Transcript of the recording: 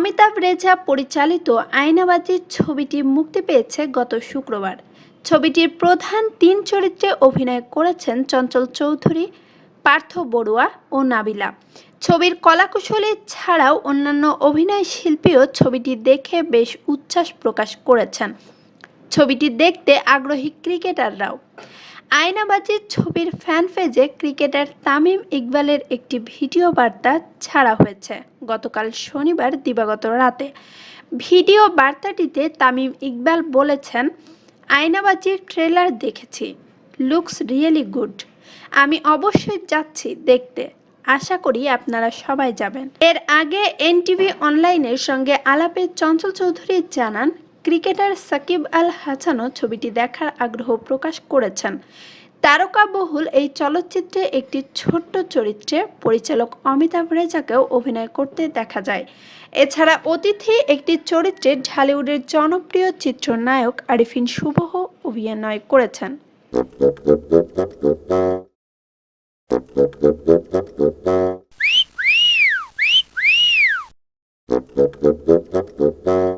অমিতাভ রেজা পরিচালিত আয়নাবাজির ছবিটি মুক্তি পেয়েছে গত শুক্রবার। ছবিটির প্রধান তিন চরিত্রে অভিনয় করেছেন চঞ্চল চৌধুরী, পার্থ বড়ুয়া ও নাবিলা। ছবির কলাকুশলী ছাড়াও অন্যান্য অভিনয় শিল্পীও ছবিটি দেখে বেশ উচ্ছ্বাস প্রকাশ করেছেন। ছবিটি দেখতে আগ্রহী ক্রিকেটাররাও। আয়নাবাজির ছবির ফ্যান পেজে ক্রিকেটার তামিম ইকবালের একটি ভিডিও বার্তা ছাড়া হয়েছে। গতকাল শনিবার দিবাগত রাতে। ভিডিও বার্তাটিতে তামিম ইকবাল বলেছেন, আয়নাবাজির ট্রেলার দেখেছি। Looks really good. আমি অবশ্যই যাচ্ছি দেখতে। আশা করি আপনারা সবাই যাবেন। এর আগে এনটিভি অনলাইনের সঙ্গে আলাপে চঞ্চল চৌধুরী জানান ক্রিকেটার সাকিব আল হাসানও ছবিটি দেখার আগ্রহ প্রকাশ করেছেন। তারকাবহুল এই চলচ্চিত্রে একটি ছোট্ট চরিত্রে পরিচালক অমিতাভ রেজাকেও অভিনয় করতে দেখা যায়। এছাড়া অতিথি একটি চরিত্রে ঢালিউডের জনপ্রিয় চিত্রনায়ক আরিফিন শুভহ অভিনয় করেছেন।